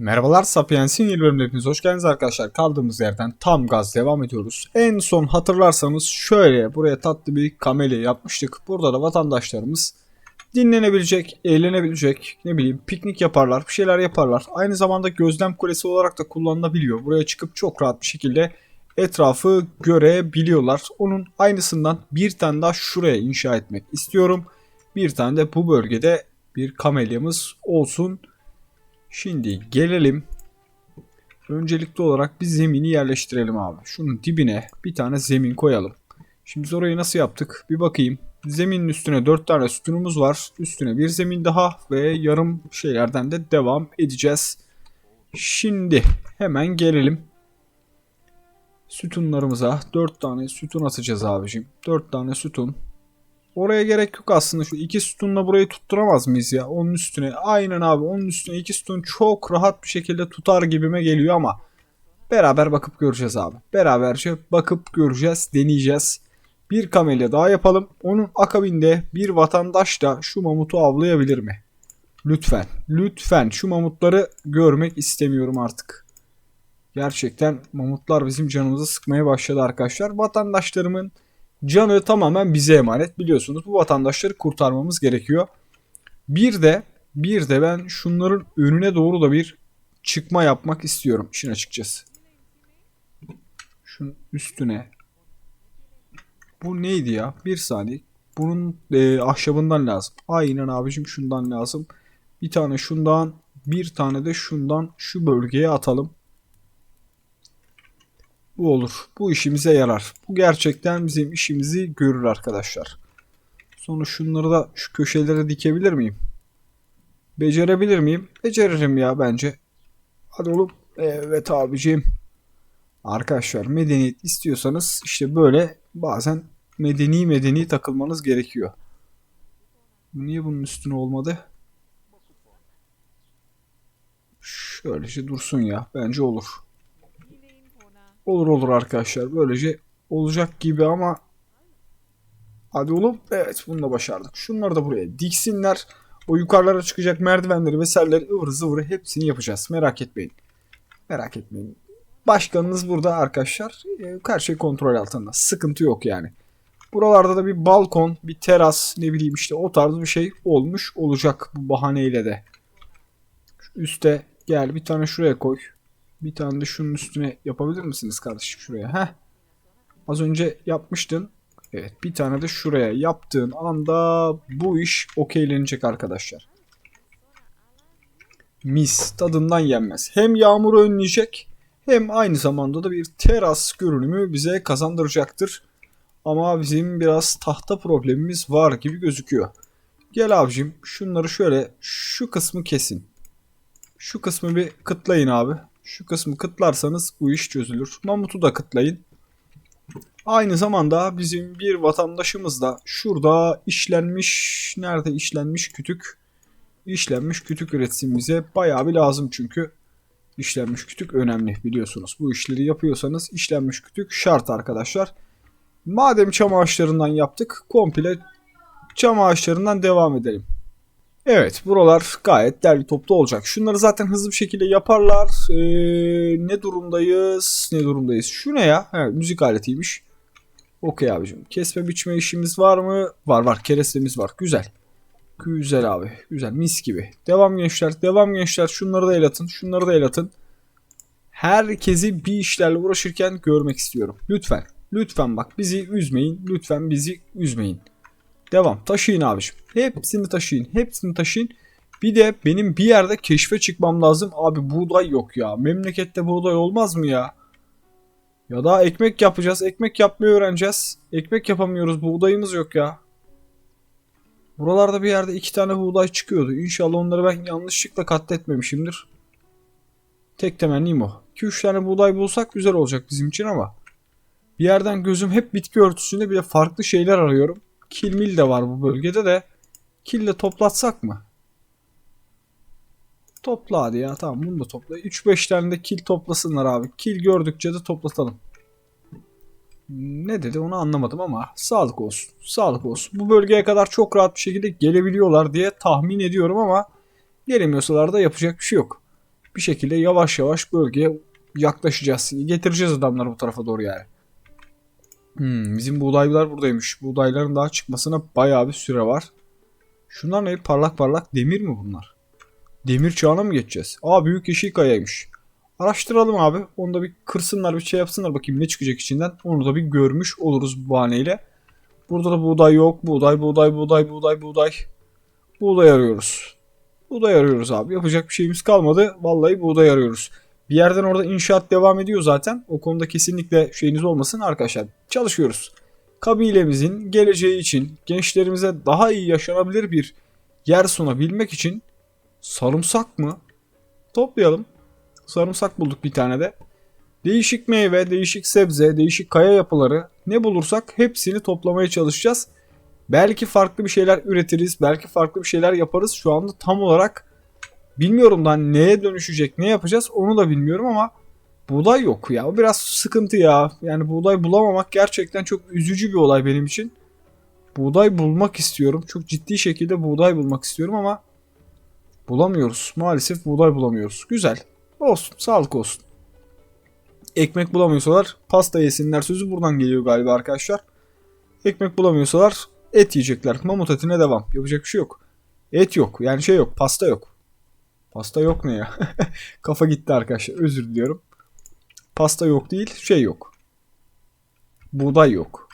Merhabalar Sapiens'in yeni bölümüne hepiniz hoş geldiniz arkadaşlar. Kaldığımız yerden tam gaz devam ediyoruz. En son hatırlarsanız şöyle buraya tatlı bir kamelya yapmıştık. Burada da vatandaşlarımız dinlenebilecek, eğlenebilecek, ne bileyim piknik yaparlar, bir şeyler yaparlar. Aynı zamanda gözlem kulesi olarak da kullanılabiliyor. Buraya çıkıp çok rahat bir şekilde etrafı görebiliyorlar. Onun aynısından bir tane daha şuraya inşa etmek istiyorum. Bir tane de bu bölgede bir kamelyamız olsun. Şimdi gelelim. Öncelikli olarak bir zemini yerleştirelim abi. Şunun dibine bir tane zemin koyalım. Şimdi biz orayı nasıl yaptık? Bir bakayım. Zeminin üstüne 4 tane sütunumuz var. Üstüne bir zemin daha ve yarım şeylerden de devam edeceğiz. Şimdi hemen gelelim. Sütunlarımıza 4 tane sütun atacağız abicim. 4 tane sütun. Oraya gerek yok aslında. Şu iki sütunla burayı tutturamaz mıyız ya? Onun üstüne. Aynen abi. Onun üstüne iki sütun çok rahat bir şekilde tutar gibime geliyor ama beraber bakıp göreceğiz abi. Beraberce bakıp göreceğiz, deneyeceğiz. Bir kamelya daha yapalım. Onun akabinde bir vatandaş da şu mamutu avlayabilir mi? Lütfen. Lütfen şu mamutları görmek istemiyorum artık. Gerçekten mamutlar bizim canımızı sıkmaya başladı arkadaşlar. Vatandaşlarımın canı tamamen bize emanet biliyorsunuz. Bu vatandaşları kurtarmamız gerekiyor. Bir de bir de ben şunların önüne doğru da bir çıkma yapmak istiyorum işin açıkçası. Şunun üstüne. Bu neydi ya? Bir saniye. Bunun e, ahşabından lazım. Aynen abicim şundan lazım. Bir tane şundan, bir tane de şundan şu bölgeye atalım. Bu olur. Bu işimize yarar. Bu gerçekten bizim işimizi görür arkadaşlar. Sonra şunları da şu köşelere dikebilir miyim? Becerebilir miyim? Beceririm ya bence. Hadi oğlum. Evet abicim. Arkadaşlar medeniyet istiyorsanız işte böyle bazen medeni medeni takılmanız gerekiyor. Niye bunun üstüne olmadı? Şöylece dursun ya. Bence olur. Olur olur arkadaşlar. Böylece olacak gibi ama hadi oğlum. Evet bunu da başardık. Şunları da buraya diksinler. O yukarılara çıkacak merdivenleri vesaireleri ıvır zıvırı hepsini yapacağız. Merak etmeyin. Merak etmeyin. Başkanınız burada arkadaşlar. Ee, Her şey kontrol altında. Sıkıntı yok yani. Buralarda da bir balkon, bir teras ne bileyim işte o tarz bir şey olmuş olacak bu bahaneyle de. Şu üste gel bir tane şuraya koy. Bir tane de şunun üstüne yapabilir misiniz kardeşim şuraya? Heh. Az önce yapmıştın. Evet bir tane de şuraya yaptığın anda bu iş okeylenecek arkadaşlar. Mis tadından yenmez. Hem yağmuru önleyecek hem aynı zamanda da bir teras görünümü bize kazandıracaktır. Ama bizim biraz tahta problemimiz var gibi gözüküyor. Gel abicim şunları şöyle şu kısmı kesin. Şu kısmı bir kıtlayın abi. Şu kısmı kıtlarsanız bu iş çözülür. Mamut'u da kıtlayın. Aynı zamanda bizim bir vatandaşımız da şurada işlenmiş, nerede işlenmiş kütük? İşlenmiş kütük üretsin bize. Bayağı bir lazım çünkü. İşlenmiş kütük önemli biliyorsunuz. Bu işleri yapıyorsanız işlenmiş kütük şart arkadaşlar. Madem çam ağaçlarından yaptık komple çam ağaçlarından devam edelim. Evet buralar gayet derli toplu olacak. Şunları zaten hızlı bir şekilde yaparlar. Ee, ne durumdayız? Ne durumdayız? Şu ne ya? Evet, müzik aletiymiş. Okey abicim. Kesme biçme işimiz var mı? Var var. Kerestemiz var. Güzel. Güzel abi. Güzel. Mis gibi. Devam gençler. Devam gençler. Şunları da el atın. Şunları da el atın. Herkesi bir işlerle uğraşırken görmek istiyorum. Lütfen. Lütfen bak bizi üzmeyin. Lütfen bizi üzmeyin. Devam. Taşıyın abiciğim. Hepsini taşıyın. Hepsini taşıyın. Bir de benim bir yerde keşfe çıkmam lazım. Abi buğday yok ya. Memlekette buğday olmaz mı ya? Ya da ekmek yapacağız. Ekmek yapmayı öğreneceğiz. Ekmek yapamıyoruz. Buğdayımız yok ya. Buralarda bir yerde iki tane buğday çıkıyordu. İnşallah onları ben yanlışlıkla katletmemişimdir. Tek temennim o. 2-3 tane buğday bulsak güzel olacak bizim için ama. Bir yerden gözüm hep bitki örtüsünde bir de farklı şeyler arıyorum. Kilmil de var bu bölgede de. Kille toplatsak mı? Topla hadi ya tamam bunu da topla. 3-5 tane de kil toplasınlar abi. Kil gördükçe de toplatalım. Ne dedi onu anlamadım ama sağlık olsun. Sağlık olsun. Bu bölgeye kadar çok rahat bir şekilde gelebiliyorlar diye tahmin ediyorum ama gelemiyorsalar da yapacak bir şey yok. bir şekilde yavaş yavaş bölgeye yaklaşacağız. Getireceğiz adamları bu tarafa doğru yani. Hmm, bizim buğdaylar buradaymış. Buğdayların daha çıkmasına bayağı bir süre var. Şunlar ne? Parlak parlak demir mi bunlar? Demir çağına mı geçeceğiz? Aa büyük yeşil kayaymış. Araştıralım abi. Onu da bir kırsınlar bir şey yapsınlar bakayım ne çıkacak içinden. Onu da bir görmüş oluruz bu bahaneyle. Burada da buğday yok. Buğday, buğday, buğday, buğday, buğday. Buğday arıyoruz. Buğday arıyoruz abi. Yapacak bir şeyimiz kalmadı. Vallahi buğday arıyoruz. Bir yerden orada inşaat devam ediyor zaten. O konuda kesinlikle şeyiniz olmasın arkadaşlar. Çalışıyoruz. Kabilemizin geleceği için gençlerimize daha iyi yaşanabilir bir yer sunabilmek için sarımsak mı? Toplayalım. Sarımsak bulduk bir tane de. Değişik meyve, değişik sebze, değişik kaya yapıları ne bulursak hepsini toplamaya çalışacağız. Belki farklı bir şeyler üretiriz, belki farklı bir şeyler yaparız. Şu anda tam olarak bilmiyorum da hani neye dönüşecek, ne yapacağız onu da bilmiyorum ama buğday yok ya. O biraz sıkıntı ya. Yani buğday bulamamak gerçekten çok üzücü bir olay benim için. Buğday bulmak istiyorum. Çok ciddi şekilde buğday bulmak istiyorum ama bulamıyoruz. Maalesef buğday bulamıyoruz. Güzel. Olsun. Sağlık olsun. Ekmek bulamıyorsalar pasta yesinler sözü buradan geliyor galiba arkadaşlar. Ekmek bulamıyorsalar et yiyecekler. Mamut etine devam. Yapacak bir şey yok. Et yok. Yani şey yok. Pasta yok. Pasta yok ne ya? Kafa gitti arkadaşlar. Özür diliyorum. Pasta yok değil. Şey yok. Buğday yok.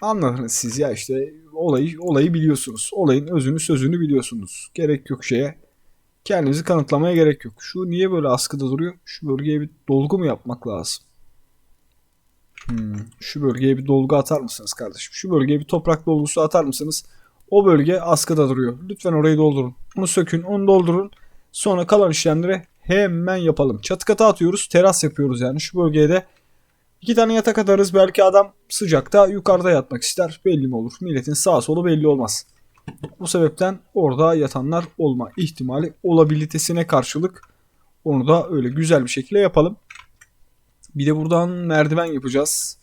Anladınız siz ya işte olayı olayı biliyorsunuz. Olayın özünü sözünü biliyorsunuz. Gerek yok şeye. Kendinizi kanıtlamaya gerek yok. Şu niye böyle askıda duruyor? Şu bölgeye bir dolgu mu yapmak lazım? Hmm, şu bölgeye bir dolgu atar mısınız kardeşim? Şu bölgeye bir toprak dolgusu atar mısınız? O bölge askıda duruyor. Lütfen orayı doldurun. Onu sökün, onu doldurun. Sonra kalan işlemleri hemen yapalım. Çatı kata atıyoruz, teras yapıyoruz yani. Şu bölgeye de iki tane yatak atarız. Belki adam sıcakta yukarıda yatmak ister. Belli mi olur? Milletin sağ solu belli olmaz. Bu sebepten orada yatanlar olma ihtimali olabilitesine karşılık onu da öyle güzel bir şekilde yapalım. Bir de buradan merdiven yapacağız.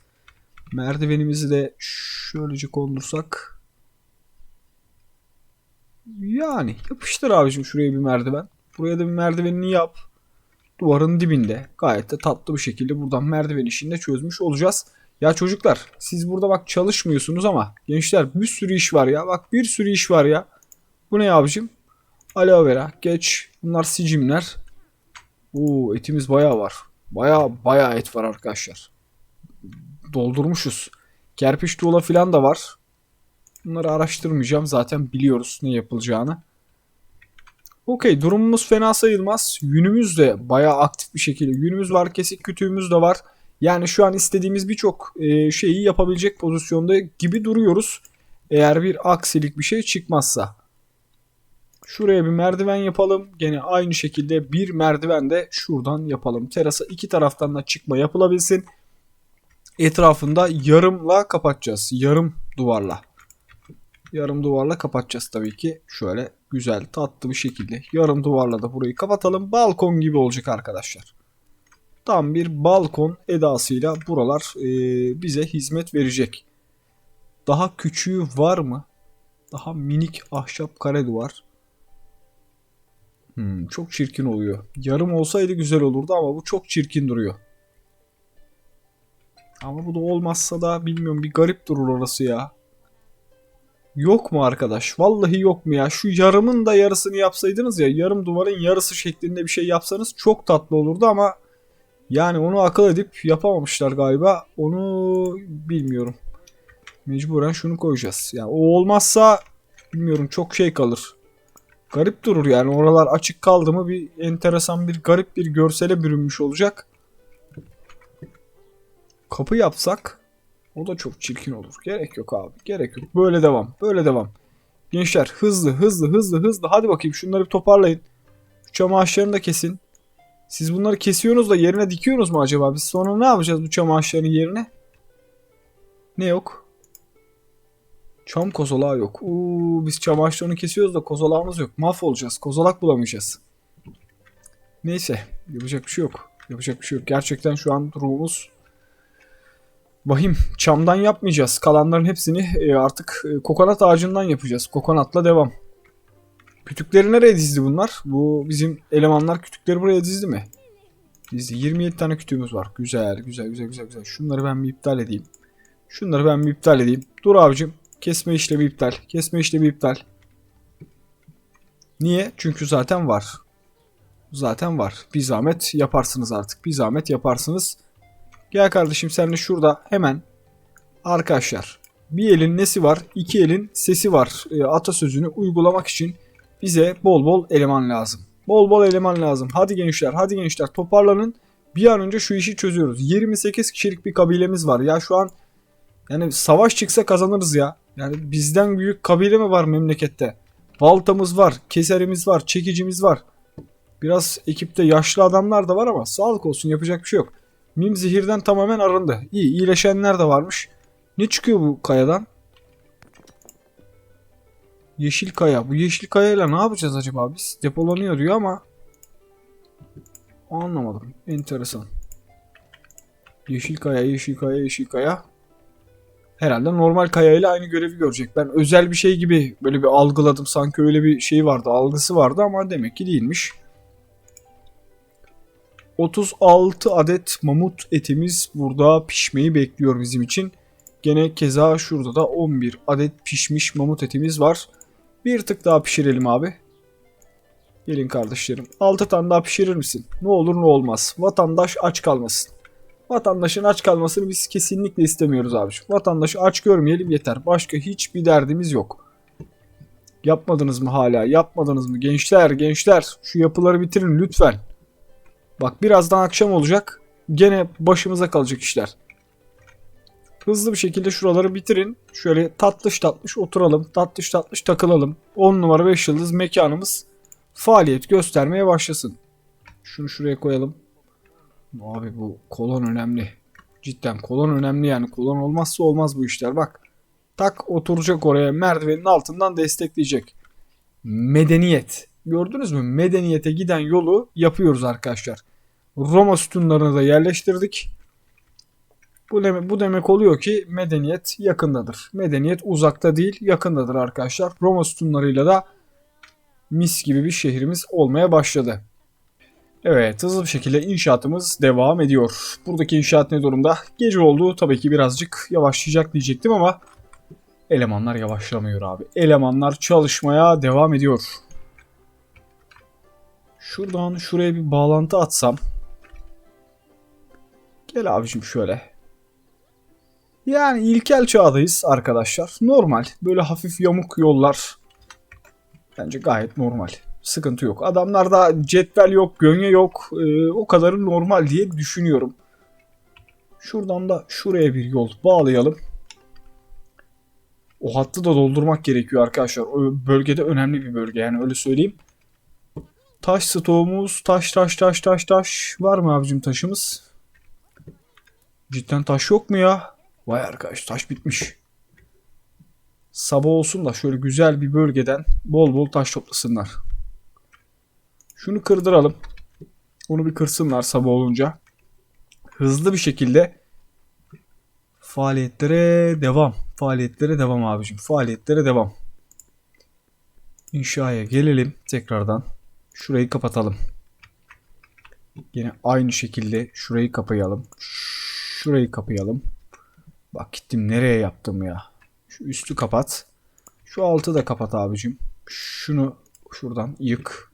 Merdivenimizi de şöylece kondursak. Yani yapıştır abicim şuraya bir merdiven. Buraya da bir merdivenini yap. Duvarın dibinde. Gayet de tatlı bir şekilde buradan merdiven işini de çözmüş olacağız. Ya çocuklar siz burada bak çalışmıyorsunuz ama gençler bir sürü iş var ya. Bak bir sürü iş var ya. Bu ne abicim? Aloe vera. Geç. Bunlar sicimler. Oo etimiz bayağı var. Bayağı bayağı et var arkadaşlar. Doldurmuşuz. Kerpiç tuğla falan da var. Bunları araştırmayacağım. Zaten biliyoruz ne yapılacağını. Okey durumumuz fena sayılmaz. Yünümüz de bayağı aktif bir şekilde. Yünümüz var kesik kütüğümüz de var. Yani şu an istediğimiz birçok e, şeyi yapabilecek pozisyonda gibi duruyoruz. Eğer bir aksilik bir şey çıkmazsa. Şuraya bir merdiven yapalım. Gene aynı şekilde bir merdiven de şuradan yapalım. Terasa iki taraftan da çıkma yapılabilsin. Etrafında yarımla kapatacağız. Yarım duvarla. Yarım duvarla kapatacağız tabii ki. Şöyle güzel tatlı bir şekilde yarım duvarla da burayı kapatalım. Balkon gibi olacak arkadaşlar. Tam bir balkon edasıyla buralar e, bize hizmet verecek. Daha küçüğü var mı? Daha minik ahşap kare duvar. Hmm, çok çirkin oluyor. Yarım olsaydı güzel olurdu ama bu çok çirkin duruyor. Ama bu da olmazsa da bilmiyorum bir garip durur orası ya. Yok mu arkadaş? Vallahi yok mu ya? Şu yarımın da yarısını yapsaydınız ya yarım duvarın yarısı şeklinde bir şey yapsanız çok tatlı olurdu ama yani onu akıl edip yapamamışlar galiba. Onu bilmiyorum. Mecburen şunu koyacağız. Yani o olmazsa bilmiyorum çok şey kalır. Garip durur yani oralar açık kaldı mı bir enteresan bir garip bir görsele bürünmüş olacak. Kapı yapsak o da çok çirkin olur. Gerek yok abi. Gerek yok. Böyle devam. Böyle devam. Gençler hızlı hızlı hızlı hızlı. Hadi bakayım şunları bir toparlayın. Şu çam da kesin. Siz bunları kesiyorsunuz da yerine dikiyorsunuz mu acaba? Biz sonra ne yapacağız bu çam ağaçlarının yerine? Ne yok? Çam kozolağı yok. Uuu biz çam ağaçlarını kesiyoruz da kozolağımız yok. Mahvolacağız. Kozolak bulamayacağız. Neyse. Yapacak bir şey yok. Yapacak bir şey yok. Gerçekten şu an durumumuz Vahim çamdan yapmayacağız. Kalanların hepsini e, artık e, kokonat ağacından yapacağız. Kokonatla devam. Kütükleri nereye dizdi bunlar? Bu bizim elemanlar kütükleri buraya dizdi mi? Dizdi. 27 tane kütüğümüz var. Güzel, güzel, güzel, güzel, güzel. Şunları ben bir iptal edeyim. Şunları ben bir iptal edeyim. Dur abicim. Kesme işlemi iptal. Kesme işlemi iptal. Niye? Çünkü zaten var. Zaten var. Bir zahmet yaparsınız artık. Bir zahmet yaparsınız. Gel kardeşim sen de şurada hemen arkadaşlar bir elin nesi var, iki elin sesi var e, atasözünü uygulamak için bize bol bol eleman lazım. Bol bol eleman lazım. Hadi gençler, hadi gençler toparlanın. Bir an önce şu işi çözüyoruz. 28 kişilik bir kabilemiz var. Ya şu an yani savaş çıksa kazanırız ya. Yani bizden büyük kabile mi var memlekette? Baltamız var, keserimiz var, çekicimiz var. Biraz ekipte yaşlı adamlar da var ama sağlık olsun yapacak bir şey yok. Mim zehirden tamamen arındı. İyi iyileşenler de varmış. Ne çıkıyor bu kayadan? Yeşil kaya. Bu yeşil kayayla ne yapacağız acaba biz? Depolanıyor diyor ama anlamadım. Enteresan. Yeşil kaya, yeşil kaya, yeşil kaya. Herhalde normal kaya ile aynı görevi görecek. Ben özel bir şey gibi böyle bir algıladım. Sanki öyle bir şey vardı, algısı vardı ama demek ki değilmiş. 36 adet mamut etimiz burada pişmeyi bekliyor bizim için. Gene keza şurada da 11 adet pişmiş mamut etimiz var. Bir tık daha pişirelim abi. Gelin kardeşlerim. 6 tane daha pişirir misin? Ne olur ne olmaz. Vatandaş aç kalmasın. Vatandaşın aç kalmasını biz kesinlikle istemiyoruz abi. Vatandaşı aç görmeyelim yeter. Başka hiçbir derdimiz yok. Yapmadınız mı hala? Yapmadınız mı? Gençler, gençler şu yapıları bitirin lütfen. Bak birazdan akşam olacak. Gene başımıza kalacak işler. Hızlı bir şekilde şuraları bitirin. Şöyle tatlış tatlış oturalım. Tatlış tatlış takılalım. 10 numara 5 yıldız mekanımız faaliyet göstermeye başlasın. Şunu şuraya koyalım. Abi bu kolon önemli. Cidden kolon önemli yani. Kolon olmazsa olmaz bu işler. Bak. Tak oturacak oraya merdivenin altından destekleyecek. Medeniyet. Gördünüz mü? Medeniyete giden yolu yapıyoruz arkadaşlar. Roma sütunlarını da yerleştirdik. Bu, demek, bu demek oluyor ki medeniyet yakındadır. Medeniyet uzakta değil yakındadır arkadaşlar. Roma sütunlarıyla da mis gibi bir şehrimiz olmaya başladı. Evet hızlı bir şekilde inşaatımız devam ediyor. Buradaki inşaat ne durumda? Gece oldu tabii ki birazcık yavaşlayacak diyecektim ama elemanlar yavaşlamıyor abi. Elemanlar çalışmaya devam ediyor. Şuradan şuraya bir bağlantı atsam. Gel abicim şöyle. Yani ilkel çağdayız arkadaşlar. Normal. Böyle hafif yamuk yollar. Bence gayet normal. Sıkıntı yok. Adamlarda cetvel yok, gönye yok. Ee, o kadarı normal diye düşünüyorum. Şuradan da şuraya bir yol bağlayalım. O hattı da doldurmak gerekiyor arkadaşlar. O bölgede önemli bir bölge yani öyle söyleyeyim. Taş stoğumuz taş taş taş taş taş. Var mı abicim taşımız? Cidden taş yok mu ya? Vay arkadaş taş bitmiş. Sabah olsun da şöyle güzel bir bölgeden bol bol taş toplasınlar. Şunu kırdıralım. Onu bir kırsınlar sabah olunca. Hızlı bir şekilde faaliyetlere devam. Faaliyetlere devam abicim. Faaliyetlere devam. İnşaya gelelim tekrardan. Şurayı kapatalım. Yine aynı şekilde şurayı kapayalım. Şurayı kapayalım. Bak gittim nereye yaptım ya. Şu üstü kapat. Şu altı da kapat abicim. Şunu şuradan yık.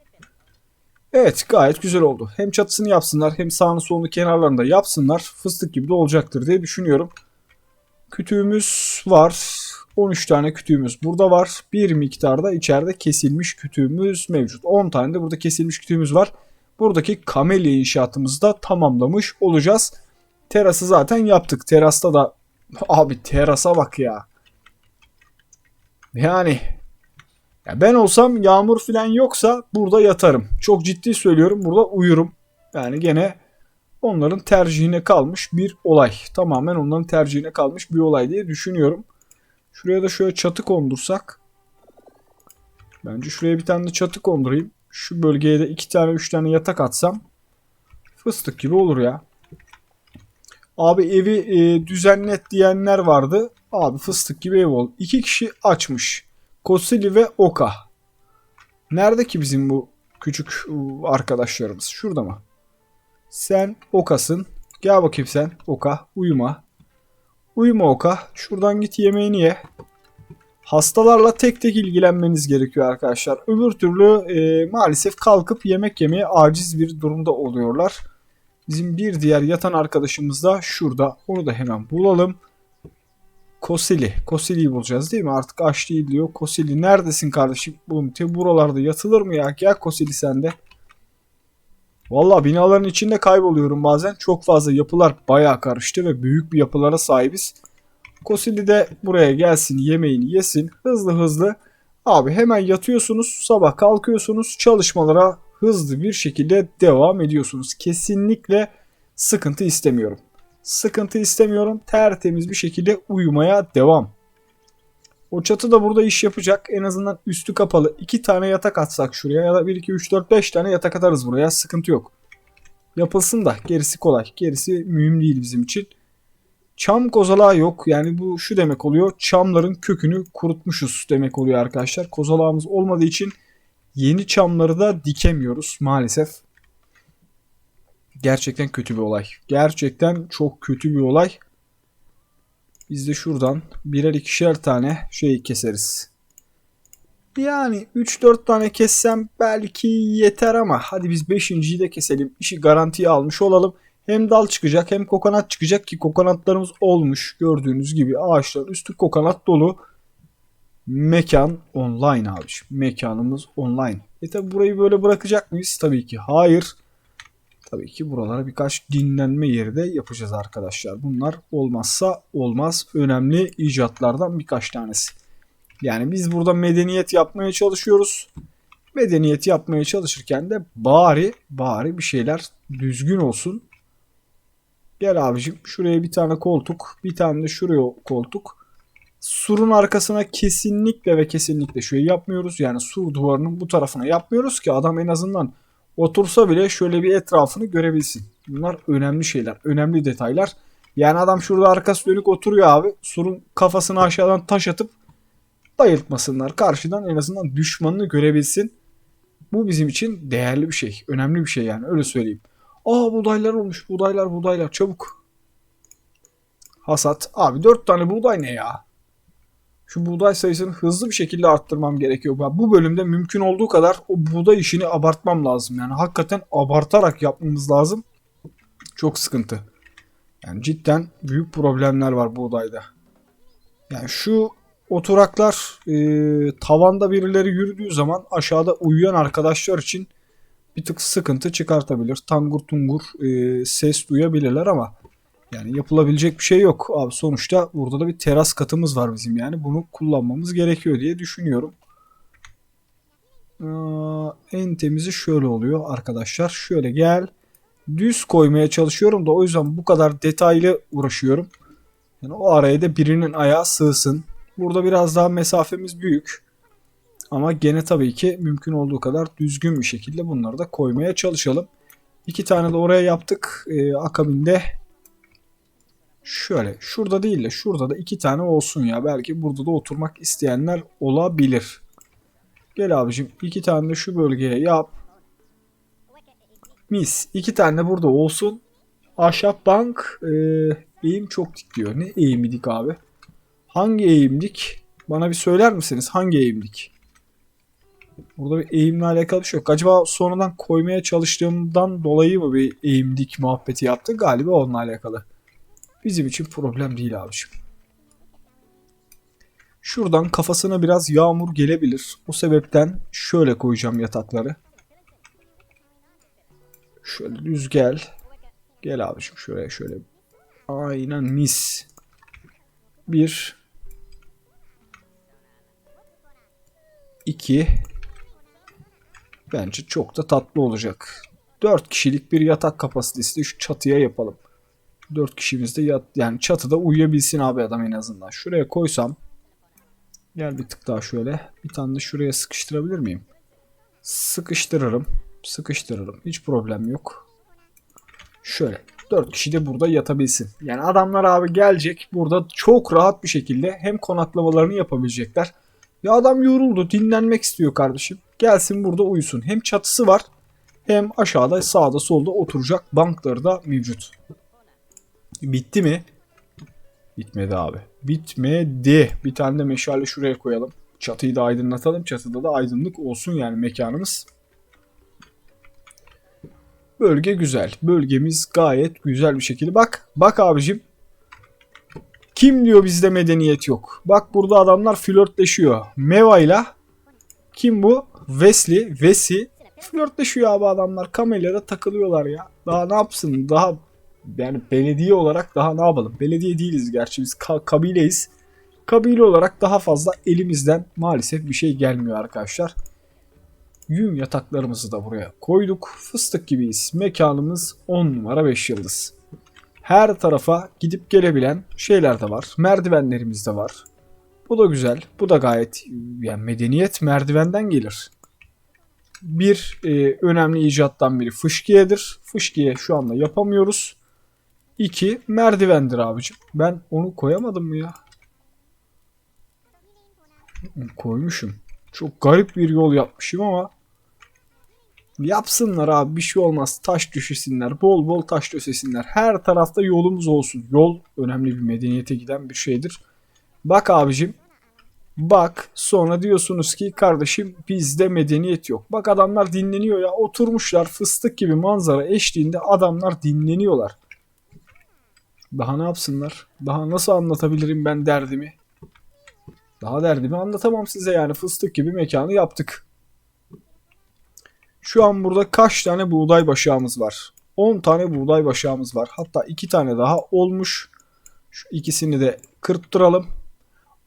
Evet gayet güzel oldu. Hem çatısını yapsınlar hem sağını solunu kenarlarında yapsınlar. Fıstık gibi de olacaktır diye düşünüyorum. Kütüğümüz var. 13 tane kütüğümüz burada var. Bir miktarda içeride kesilmiş kütüğümüz mevcut. 10 tane de burada kesilmiş kütüğümüz var. Buradaki kamelya inşaatımızı da tamamlamış olacağız. Terası zaten yaptık. Terasta da abi terasa bak ya. Yani ya ben olsam yağmur falan yoksa burada yatarım. Çok ciddi söylüyorum burada uyurum. Yani gene onların tercihine kalmış bir olay. Tamamen onların tercihine kalmış bir olay diye düşünüyorum. Şuraya da şöyle çatı kondursak. Bence şuraya bir tane de çatı kondurayım. Şu bölgeye de iki tane üç tane yatak atsam. Fıstık gibi olur ya. Abi evi e, düzenlet diyenler vardı. Abi fıstık gibi ev ol. İki kişi açmış. Kosili ve Oka. Nerede ki bizim bu küçük arkadaşlarımız? Şurada mı? Sen okasın. Gel bakayım sen oka. Uyuma. Uyuma oka. Şuradan git yemeğini ye. Hastalarla tek tek ilgilenmeniz gerekiyor arkadaşlar. Öbür türlü e, maalesef kalkıp yemek yemeye aciz bir durumda oluyorlar. Bizim bir diğer yatan arkadaşımız da şurada. Onu da hemen bulalım. Kosili. Kosili'yi bulacağız değil mi? Artık aç değil diyor. Kosili neredesin kardeşim? Oğlum te buralarda yatılır mı ya? Gel Kosili sen de. Valla binaların içinde kayboluyorum bazen. Çok fazla yapılar bayağı karıştı ve büyük bir yapılara sahibiz. Kosili de buraya gelsin yemeğini yesin hızlı hızlı. Abi hemen yatıyorsunuz sabah kalkıyorsunuz çalışmalara hızlı bir şekilde devam ediyorsunuz. Kesinlikle sıkıntı istemiyorum. Sıkıntı istemiyorum. Tertemiz bir şekilde uyumaya devam. O çatı da burada iş yapacak. En azından üstü kapalı. 2 tane yatak atsak şuraya ya da 1, 2, 3, 4, 5 tane yatak atarız buraya. Sıkıntı yok. Yapılsın da gerisi kolay. Gerisi mühim değil bizim için. Çam kozalağı yok. Yani bu şu demek oluyor. Çamların kökünü kurutmuşuz demek oluyor arkadaşlar. Kozalağımız olmadığı için yeni çamları da dikemiyoruz maalesef. Gerçekten kötü bir olay. Gerçekten çok kötü bir olay. Biz de şuradan birer ikişer tane şey keseriz. Yani 3-4 tane kessem belki yeter ama hadi biz 5.yi de keselim. İşi garantiye almış olalım. Hem dal çıkacak hem kokonat çıkacak ki kokonatlarımız olmuş. Gördüğünüz gibi ağaçlar üstü kokonat dolu. Mekan online abi. Mekanımız online. E tabi burayı böyle bırakacak mıyız? Tabii ki hayır. Tabii ki buralara birkaç dinlenme yeri de yapacağız arkadaşlar. Bunlar olmazsa olmaz önemli icatlardan birkaç tanesi. Yani biz burada medeniyet yapmaya çalışıyoruz. Medeniyet yapmaya çalışırken de bari bari bir şeyler düzgün olsun. Gel abicim şuraya bir tane koltuk, bir tane de şuraya koltuk. Surun arkasına kesinlikle ve kesinlikle şöyle yapmıyoruz. Yani sur duvarının bu tarafına yapmıyoruz ki adam en azından otursa bile şöyle bir etrafını görebilsin. Bunlar önemli şeyler, önemli detaylar. Yani adam şurada arkası dönük oturuyor abi. Surun kafasını aşağıdan taş atıp bayıltmasınlar. Karşıdan en azından düşmanını görebilsin. Bu bizim için değerli bir şey. Önemli bir şey yani öyle söyleyeyim. Aa buğdaylar olmuş. Buğdaylar buğdaylar çabuk. Hasat. Abi 4 tane buğday ne ya? Şu buğday sayısını hızlı bir şekilde arttırmam gerekiyor. Ben bu bölümde mümkün olduğu kadar o buğday işini abartmam lazım. Yani hakikaten abartarak yapmamız lazım. Çok sıkıntı. Yani cidden büyük problemler var buğdayda. Yani şu oturaklar e, tavanda birileri yürüdüğü zaman aşağıda uyuyan arkadaşlar için bir tık sıkıntı çıkartabilir. Tangur tungur e, ses duyabilirler ama yani yapılabilecek bir şey yok. Abi sonuçta burada da bir teras katımız var bizim yani. Bunu kullanmamız gerekiyor diye düşünüyorum. Ee, en temizi şöyle oluyor arkadaşlar. Şöyle gel. Düz koymaya çalışıyorum da o yüzden bu kadar detaylı uğraşıyorum. Yani o araya da birinin ayağı sığsın. Burada biraz daha mesafemiz büyük. Ama gene tabii ki mümkün olduğu kadar düzgün bir şekilde bunları da koymaya çalışalım. İki tane de oraya yaptık. Ee, akabinde şöyle şurada değil de şurada da iki tane olsun ya. Belki burada da oturmak isteyenler olabilir. Gel abicim iki tane de şu bölgeye yap. Mis. iki tane de burada olsun. Ahşap bank e, eğim çok dik diyor. Ne eğimi dik abi? Hangi eğimdik? Bana bir söyler misiniz? Hangi eğimdik? Burada bir eğimle alakalı bir şey yok. Acaba sonradan koymaya çalıştığımdan dolayı mı bir eğimdik muhabbeti yaptı? Galiba onunla alakalı. Bizim için problem değil abiciğim. Şuradan kafasına biraz yağmur gelebilir. O sebepten şöyle koyacağım yatakları. Şöyle düz gel. Gel abiciğim şuraya şöyle. Aynen mis. Bir. iki. Bence çok da tatlı olacak. 4 kişilik bir yatak kapasitesi şu çatıya yapalım. 4 kişimiz de yat yani çatıda uyuyabilsin abi adam en azından. Şuraya koysam gel bir tık daha şöyle. Bir tane de şuraya sıkıştırabilir miyim? Sıkıştırırım. Sıkıştırırım. Hiç problem yok. Şöyle 4 kişi de burada yatabilsin. Yani adamlar abi gelecek burada çok rahat bir şekilde hem konaklamalarını yapabilecekler Ya adam yoruldu, dinlenmek istiyor kardeşim. Gelsin burada uyusun. Hem çatısı var hem aşağıda sağda solda oturacak bankları da mevcut. Bitti mi? Bitmedi abi. Bitmedi. Bir tane de meşale şuraya koyalım. Çatıyı da aydınlatalım. Çatıda da aydınlık olsun yani mekanımız. Bölge güzel. Bölgemiz gayet güzel bir şekilde. Bak, bak abicim. Kim diyor bizde medeniyet yok? Bak burada adamlar flörtleşiyor. Meva'yla kim bu? Wesley, Vesi flörtleşiyor abi adamlar. Kamelere takılıyorlar ya. Daha ne yapsın? Daha yani belediye olarak daha ne yapalım? Belediye değiliz gerçi biz ka- kabileyiz. Kabile olarak daha fazla elimizden maalesef bir şey gelmiyor arkadaşlar. Yün yataklarımızı da buraya koyduk. Fıstık gibiyiz. Mekanımız 10 numara 5 yıldız. Her tarafa gidip gelebilen şeyler de var. Merdivenlerimiz de var. Bu da güzel. Bu da gayet yani medeniyet merdivenden gelir. Bir e, önemli icattan biri fışkiyedir. Fışkiye şu anda yapamıyoruz. İki merdivendir abicim. Ben onu koyamadım mı ya? Koymuşum. Çok garip bir yol yapmışım ama yapsınlar abi bir şey olmaz. Taş düşürsünler. Bol bol taş dösesinler. Her tarafta yolumuz olsun. Yol önemli bir medeniyete giden bir şeydir. Bak abicim. Bak sonra diyorsunuz ki kardeşim bizde medeniyet yok. Bak adamlar dinleniyor ya. Oturmuşlar fıstık gibi manzara eşliğinde adamlar dinleniyorlar. Daha ne yapsınlar? Daha nasıl anlatabilirim ben derdimi? Daha derdimi anlatamam size yani fıstık gibi mekanı yaptık. Şu an burada kaç tane buğday başağımız var? 10 tane buğday başağımız var. Hatta 2 tane daha olmuş. Şu ikisini de kırptıralım.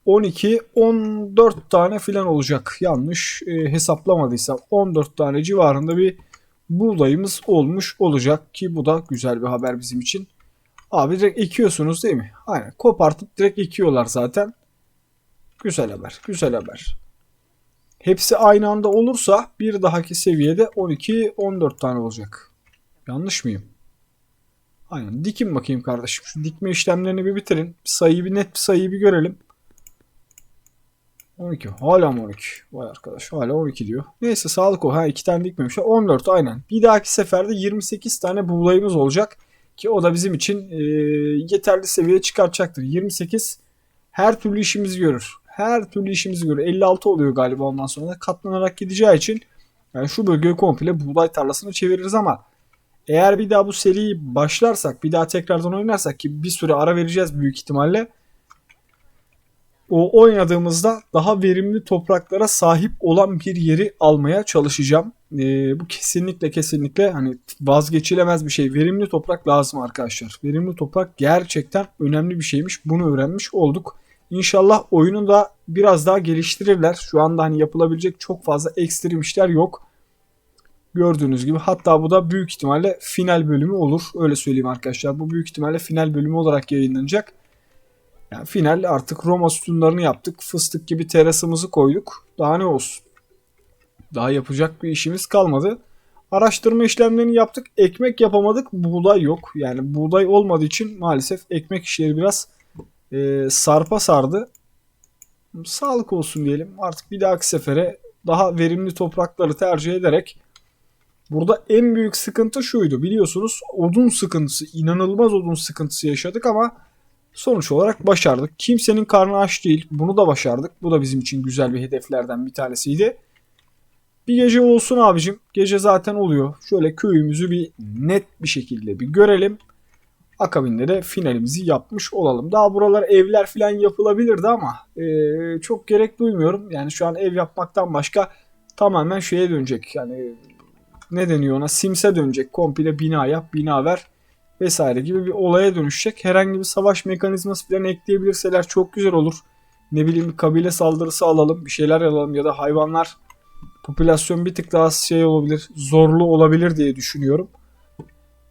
12, 14 tane filan olacak. Yanlış e, hesaplamadıysam 14 tane civarında bir buğdayımız olmuş olacak ki bu da güzel bir haber bizim için. Abi direkt ekiyorsunuz değil mi? Aynen kopartıp direkt ekiyorlar zaten. Güzel haber, güzel haber. Hepsi aynı anda olursa bir dahaki seviyede 12-14 tane olacak. Yanlış mıyım? Aynen. Dikin bakayım kardeşim. Şu dikme işlemlerini bir bitirin. Sayıyı bir net bir sayıyı bir görelim. 12. Hala mı 12? Vay arkadaş hala 12 diyor. Neyse sağlık o. Ha iki tane dikmemiş. 14 aynen. Bir dahaki seferde 28 tane buğdayımız olacak. Ki o da bizim için e, yeterli seviyeye çıkartacaktır. 28 her türlü işimizi görür. Her türlü işimizi görür. 56 oluyor galiba ondan sonra da katlanarak gideceği için yani şu bölgeyi komple buğday tarlasını çeviririz ama eğer bir daha bu seriyi başlarsak bir daha tekrardan oynarsak ki bir süre ara vereceğiz büyük ihtimalle o oynadığımızda daha verimli topraklara sahip olan bir yeri almaya çalışacağım. Ee, bu kesinlikle kesinlikle hani vazgeçilemez bir şey. Verimli toprak lazım arkadaşlar. Verimli toprak gerçekten önemli bir şeymiş. Bunu öğrenmiş olduk. İnşallah oyunu da biraz daha geliştirirler. Şu anda hani yapılabilecek çok fazla ekstrem işler yok. Gördüğünüz gibi hatta bu da büyük ihtimalle final bölümü olur. Öyle söyleyeyim arkadaşlar. Bu büyük ihtimalle final bölümü olarak yayınlanacak. Yani final artık Roma sütunlarını yaptık. Fıstık gibi terasımızı koyduk. Daha ne olsun. Daha yapacak bir işimiz kalmadı. Araştırma işlemlerini yaptık. Ekmek yapamadık. Buğday yok. Yani buğday olmadığı için maalesef ekmek işleri biraz e, sarpa sardı. Sağlık olsun diyelim. Artık bir dahaki sefere daha verimli toprakları tercih ederek Burada en büyük sıkıntı şuydu biliyorsunuz odun sıkıntısı inanılmaz odun sıkıntısı yaşadık ama sonuç olarak başardık. Kimsenin karnı aç değil bunu da başardık. Bu da bizim için güzel bir hedeflerden bir tanesiydi. Bir gece olsun abicim. Gece zaten oluyor. Şöyle köyümüzü bir net bir şekilde bir görelim. Akabinde de finalimizi yapmış olalım. Daha buralar evler falan yapılabilirdi ama e, çok gerek duymuyorum. Yani şu an ev yapmaktan başka tamamen şeye dönecek. Yani ne deniyor ona Sims'e dönecek. Komple bina yap, bina ver vesaire gibi bir olaya dönüşecek. Herhangi bir savaş mekanizması falan ekleyebilirseler çok güzel olur. Ne bileyim kabile saldırısı alalım, bir şeyler alalım ya da hayvanlar popülasyon bir tık daha şey olabilir, zorlu olabilir diye düşünüyorum.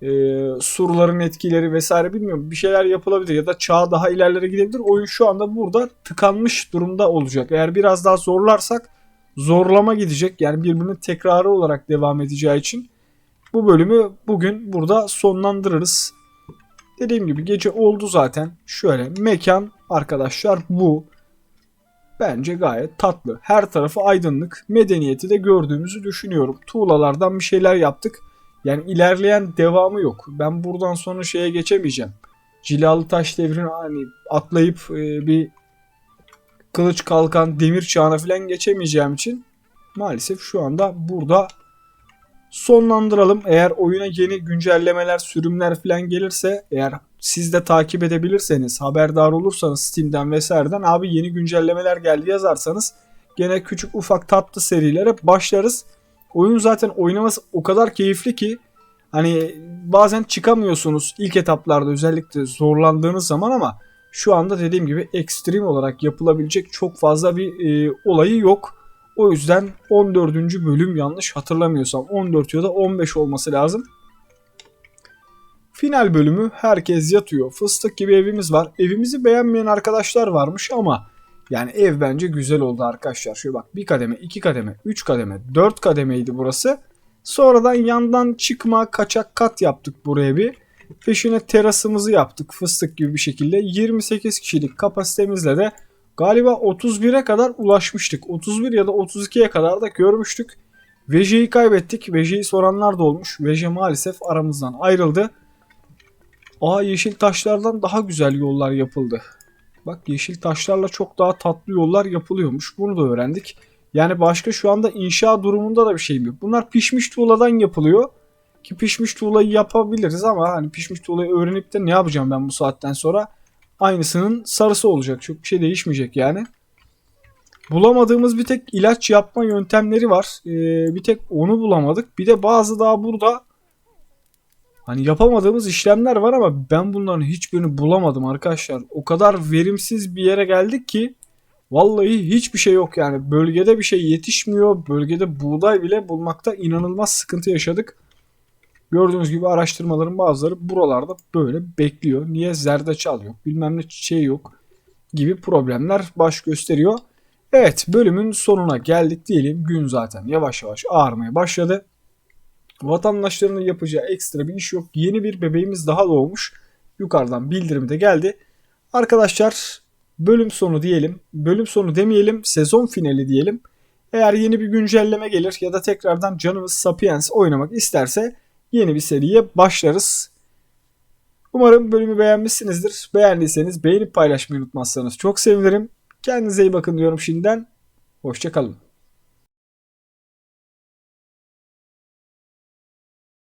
Ee, surların etkileri vesaire bilmiyorum. Bir şeyler yapılabilir ya da çağ daha ilerlere gidebilir. Oyun şu anda burada tıkanmış durumda olacak. Eğer biraz daha zorlarsak zorlama gidecek. Yani birbirinin tekrarı olarak devam edeceği için bu bölümü bugün burada sonlandırırız. Dediğim gibi gece oldu zaten. Şöyle mekan arkadaşlar bu. bence gayet tatlı. Her tarafı aydınlık, medeniyeti de gördüğümüzü düşünüyorum. Tuğlalardan bir şeyler yaptık. Yani ilerleyen devamı yok. Ben buradan sonra şeye geçemeyeceğim. Cilalı taş devrini hani atlayıp e, bir kılıç kalkan demir çağına falan geçemeyeceğim için maalesef şu anda burada sonlandıralım. Eğer oyuna yeni güncellemeler, sürümler falan gelirse eğer siz de takip edebilirseniz, haberdar olursanız Steam'den vesaireden abi yeni güncellemeler geldi yazarsanız gene küçük ufak tatlı serilere başlarız. Oyun zaten oynaması o kadar keyifli ki hani bazen çıkamıyorsunuz ilk etaplarda özellikle zorlandığınız zaman ama şu anda dediğim gibi ekstrem olarak yapılabilecek çok fazla bir e, olayı yok. O yüzden 14. bölüm yanlış hatırlamıyorsam 14 ya da 15 olması lazım. Final bölümü herkes yatıyor. Fıstık gibi evimiz var. Evimizi beğenmeyen arkadaşlar varmış ama yani ev bence güzel oldu arkadaşlar. Şöyle bak bir kademe, iki kademe, üç kademe, dört kademeydi burası. Sonradan yandan çıkma kaçak kat yaptık buraya bir. Peşine terasımızı yaptık fıstık gibi bir şekilde. 28 kişilik kapasitemizle de galiba 31'e kadar ulaşmıştık. 31 ya da 32'ye kadar da görmüştük. Veje'yi kaybettik. Veje'yi soranlar da olmuş. Veje maalesef aramızdan ayrıldı. Aa yeşil taşlardan daha güzel yollar yapıldı. Bak yeşil taşlarla çok daha tatlı yollar yapılıyormuş. Bunu da öğrendik. Yani başka şu anda inşa durumunda da bir şeyim yok. Bunlar pişmiş tuğladan yapılıyor. Ki pişmiş tuğlayı yapabiliriz ama hani pişmiş tuğlayı öğrenip de ne yapacağım ben bu saatten sonra? Aynısının sarısı olacak. Çok bir şey değişmeyecek yani. Bulamadığımız bir tek ilaç yapma yöntemleri var. Ee, bir tek onu bulamadık. Bir de bazı daha burada hani yapamadığımız işlemler var ama ben bunların hiçbirini bulamadım arkadaşlar. O kadar verimsiz bir yere geldik ki vallahi hiçbir şey yok yani. Bölgede bir şey yetişmiyor. Bölgede buğday bile bulmakta inanılmaz sıkıntı yaşadık. Gördüğünüz gibi araştırmaların bazıları buralarda böyle bekliyor. Niye zerdeçal yok bilmem ne çiçeği yok gibi problemler baş gösteriyor. Evet bölümün sonuna geldik diyelim. Gün zaten yavaş yavaş ağarmaya başladı. Vatandaşlarının yapacağı ekstra bir iş yok. Yeni bir bebeğimiz daha doğmuş. Yukarıdan bildirimi de geldi. Arkadaşlar bölüm sonu diyelim. Bölüm sonu demeyelim sezon finali diyelim. Eğer yeni bir güncelleme gelir ya da tekrardan canımız Sapiens oynamak isterse yeni bir seriye başlarız. Umarım bölümü beğenmişsinizdir. Beğendiyseniz beğenip paylaşmayı unutmazsanız çok sevinirim. Kendinize iyi bakın diyorum şimdiden. Hoşçakalın.